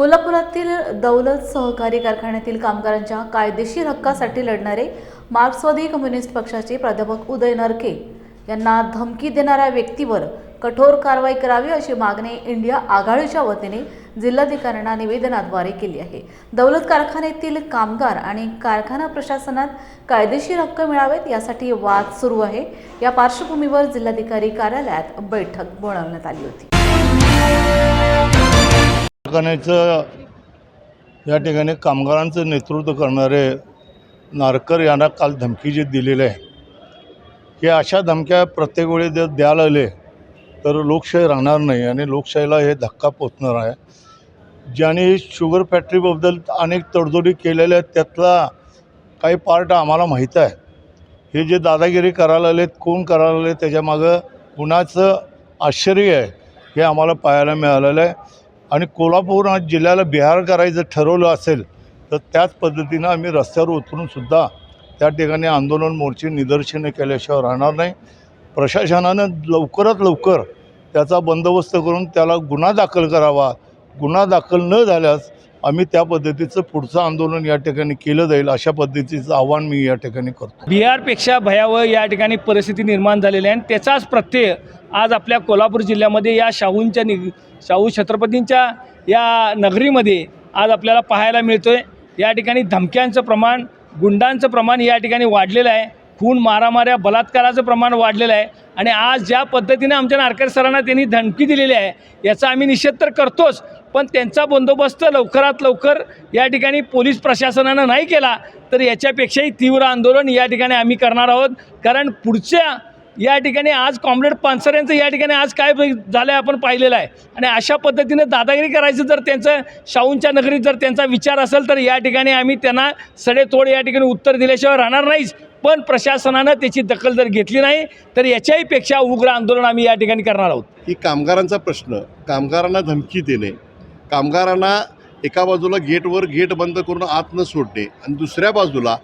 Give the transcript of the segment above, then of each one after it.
कोल्हापुरातील दौलत सहकारी कारखान्यातील कामगारांच्या कायदेशीर हक्कासाठी लढणारे मार्क्सवादी कम्युनिस्ट पक्षाचे प्राध्यापक उदय नरके यांना धमकी देणाऱ्या व्यक्तीवर कठोर कारवाई करावी अशी मागणी इंडिया आघाडीच्या वतीने जिल्हाधिकाऱ्यांना निवेदनाद्वारे केली आहे. दौलत कारखान्यातील कामगार आणि कारखाना प्रशासनात कायदेशीर हक्क मिळावेत यासाठी वाद सुरू आहे. या पार्श्वभूमीवर जिल्हाधिकारी कार्यालयात बैठक बोलावण्यात आली होती. कारखान्याचं या ठिकाणी कामगारांचं नेतृत्व करणारे नारकर यांना काल धमकी जे दिलेली आहे. हे अशा धमक्या प्रत्येक वेळी जर द्यायला लागले तर लोकशाही राहणार नाही आणि लोकशाहीला हे धक्का पोचणार आहे. ज्यांनी शुगर फॅक्टरीबद्दल अनेक तडजोडी केलेल्या आहेत त्यातला काही पार्ट आम्हाला माहीत आहे. हे जे दादागिरी करायला आलेत कोण करायला लागले त्याच्यामागं कुणाचं आश्चर्य आहे हे आम्हाला पाहायला मिळालेलं आहे. आणि कोल्हापूर हा जिल्ह्याला बिहार करायचं ठरवलं असेल तर त्याच पद्धतीनं आम्ही रस्त्यावर उतरूनसुद्धा त्या ठिकाणी आंदोलन मोर्चे निदर्शनं केल्याशिवाय राहणार नाही. प्रशासनानं लवकरात लवकर त्याचा बंदोबस्त करून त्याला गुन्हा दाखल करावा. गुन्हा दाखल न झाल्यास आम्ही त्या पद्धतीचं पुढचं आंदोलन या ठिकाणी केलं जाईल अशा पद्धतीचं आव्हान मी या ठिकाणी करतो. बिहारपेक्षा भयावह या ठिकाणी परिस्थिती निर्माण झालेली आहे आणि त्याचाच प्रत्यय आज आपल्या कोल्हापूर जिल्ह्यामध्ये या शाहूंच्या नि शाहू छत्रपतींच्या या नगरीमध्ये आज आपल्याला पाहायला मिळतो आहे या ठिकाणी धमक्यांचं प्रमाण गुंडांचं प्रमाण या ठिकाणी वाढलेलं आहे. खून मारामाऱ्या बलात्काराचं प्रमाण वाढलेलं आहे. आणि आज ज्या पद्धतीने आमच्या नारकर सरांना त्यांनी धमकी दिलेली आहे याचा आम्ही निषेध तर करतोच पण त्यांचा बंदोबस्त लवकरात लवकर या ठिकाणी पोलीस प्रशासनानं नाही केला तर याच्यापेक्षाही तीव्र आंदोलन या ठिकाणी आम्ही करणार आहोत. कारण पुढच्या या ठिकाणी आज कॉम्रेड पानसरेंचं या ठिकाणी आज काय झालं आहे आपण पाहिलेलं आहे. आणि अशा पद्धतीने दादागिरी करायचं जर त्यांचं शाहूंच्या नगरीत जर त्यांचा विचार असेल तर या ठिकाणी आम्ही त्यांना सडेतोड या ठिकाणी उत्तर दिल्याशिवाय राहणार नाहीच. पण प्रशासनानं त्याची दखल जर घेतली नाही तर याच्याहीपेक्षा उग्र आंदोलन आम्ही या ठिकाणी करणार आहोत. की कामगारांचा प्रश्न कामगारांना धमकी देणे कामगारांना एका बाजूला गेटवर गेट बंद करून आत न सोडणे आणि दुसऱ्या बाजूला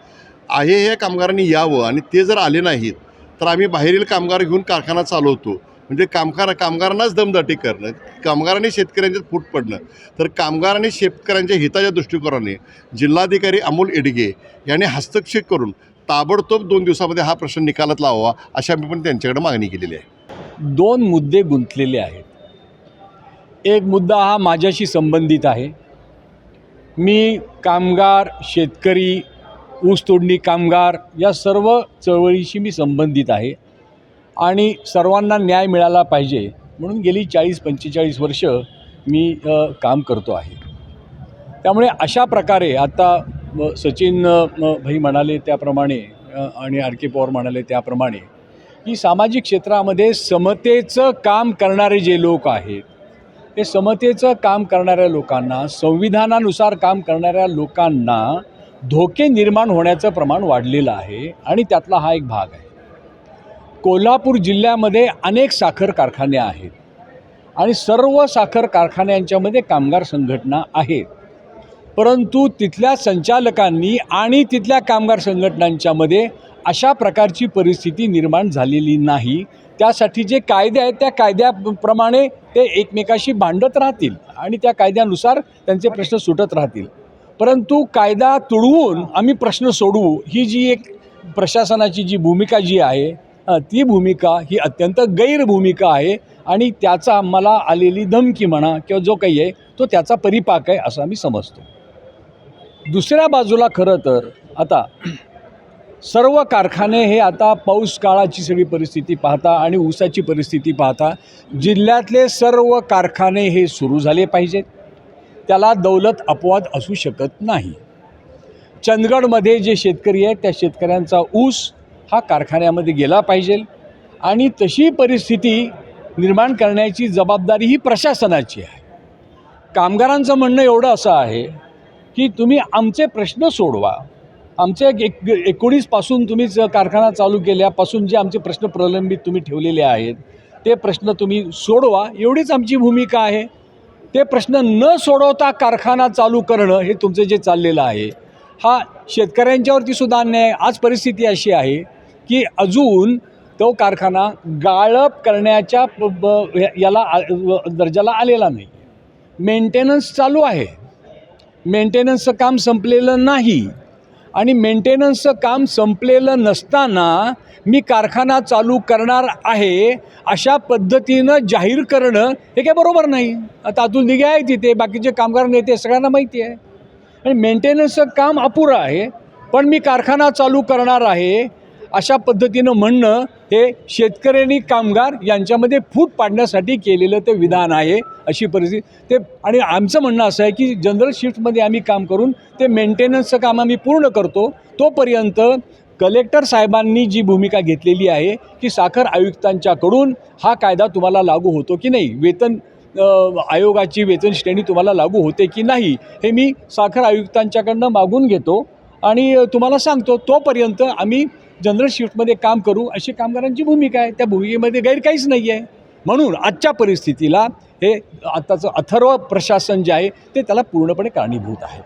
आहे हे कामगारांनी यावं आणि ते जर आले नाहीत तर आम्ही बाहेरील कामगार घेऊन कारखाना चालवतो. म्हणजे कामगार कामगारांनाच दमदाटी करणं कामगारांनी शेतकऱ्यांच्यात फूट पडणं तर कामगारांनी शेतकऱ्यांच्या हिताच्या दृष्टिकोनाने जिल्हाधिकारी अमोल एडगे यांनी हस्तक्षेप करून ताबडतोब दोन दिवसामध्ये हा प्रश्न निकालात लावावा अशी आम्ही पण त्यांच्याकडे मागणी केलेली आहे. दोन मुद्दे गुंतलेले आहेत. एक मुद्दा हा माझ्याशी संबंधित आहे. मी कामगार शेतकरी ऊसतोडणी कामगार या सर्व चळवळीशी मी संबंधित आहे आणि सर्वांना न्याय मिळाला पाहिजे म्हणून गेली चाळीस पंचेचाळीस वर्ष मी काम करतो आहे. त्यामुळे अशा प्रकारे आता सचिन भाई म्हणाले त्याप्रमाणे आणि आर के पवार म्हणाले त्याप्रमाणे की सामाजिक क्षेत्रामध्ये समतेचं काम करणारे जे लोक आहेत ते समतेचं काम करणाऱ्या लोकांना संविधानानुसार काम करणाऱ्या लोकांना धोके निर्माण होण्याचं प्रमाण वाढलेलं आहे आणि त्यातला हा एक भाग आहे. कोल्हापूर जिल्ह्यामध्ये अनेक साखर कारखाने आहेत आणि सर्व साखर कारखान्यांच्यामध्ये कामगार संघटना आहेत. परंतु तिथल्या संचालकांनी आणि तिथल्या कामगार संघटनांच्यामध्ये अशा प्रकारची परिस्थिती निर्माण झालेली नाही. त्यासाठी जे कायदे आहेत त्या कायद्याप्रमाणे ते एकमेकाशी भांडत राहतील आणि त्या कायद्यानुसार त्यांचे प्रश्न सुटत राहतील. परंतु कायदा तुडवून आम्ही प्रश्न सोडवू ही जी एक प्रशासनाची जी भूमिका जी आहे ती भूमिका ही अत्यंत गैर भूमिका आहे आणि त्याचा मला आलेली धमकी म्हणा किंवा जो काही आहे तो त्याचा परिपाक आहे असं आम्ही समजतो. दुसऱ्या बाजूला खरं तर आता सर्व कारखाने हे आता पाऊस काळाची सगळी परिस्थिती पाहता आणि ऊसाची परिस्थिती पाहता जिल्ह्यातले सर्व कारखाने हे सुरू झाले पाहिजेत. त्याला दौलत अपवाद असू शकत नाही. चंदगडमध्ये जे शेतकरी आहेत त्या शेतकऱ्यांचा ऊस हा कारखान्यामध्ये गेला पाहिजे आणि तशी परिस्थिती निर्माण करण्याची जबाबदारी ही प्रशासनाची आहे. कामगारांचं म्हणणं एवढं असं आहे की तुम्ही आमचे प्रश्न सोडवा. आमच्या एक एकोणीसपासून तुम्ही ज- कारखाना चालू केल्यापासून जे आमचे प्रश्न प्रलंबित तुम्ही ठेवलेले आहेत ते प्रश्न तुम्ही सोडवा. एवढीच आमची भूमिका आहे. ते प्रश्न न सोडवता कारखाना चालू करणं हे तुमचं जे चाललेलं आहे हा शेतकऱ्यांच्यावरती सुद्धा अन्याय आहे. आज परिस्थिती अशी आहे की अजून तो कारखाना गाळप करण्याच्या प- ब- याला आ- दर्जाला आलेला नाही. मेंटेनन्स चालू आहे. मेंटेनन्सचं काम संपलेलं नाही. आणि मेंटेनन्सचं काम संपलेलं नसताना मी कारखाना चालू करणार आहे अशा पद्धतीनं जाहीर करणं हे काय बरोबर नाही. आता अतुल दिघे आहे तिथे बाकीचे कामगार नेते सगळ्यांना माहिती आहे. आणि मेंटेनन्सचं काम अपुरं आहे पण मी कारखाना चालू करणार आहे अशा पद्धतीनं म्हणणं हे शेतकऱ्यांनी कामगार यांच्यामध्ये फूट पाडण्यासाठी केलेलं ते विधान आहे. अशी परिस्थिती. ते आणि आमचं म्हणणं असं आहे की जनरल शिफ्टमध्ये आम्ही काम करून ते मेंटेनन्सचं काम आम्ही पूर्ण करतो. तोपर्यंत कलेक्टर साहेबांनी जी भूमिका घेतलेली आहे की साखर आयुक्तांच्याकडून हा कायदा तुम्हाला लागू होतो की नाही? वेतन आयोगाची वेतन श्रेणी तुम्हाला लागू होते की नाही? हे मी साखर आयुक्तांच्याकडनं मागून घेतो आणि तुम्हाला सांगतो तोपर्यंत आम्ही जनरल शिफ्टमध्ये काम करू. अशी कामगारांची भूमिका आहे. त्या भूमिकेमध्ये गैर काहीच नाही आहे म्हणून आजच्या परिस्थितीला हे आत्ताचं अथर्व प्रशासन जे आहे ते त्याला पूर्णपणे कारणीभूत आहे.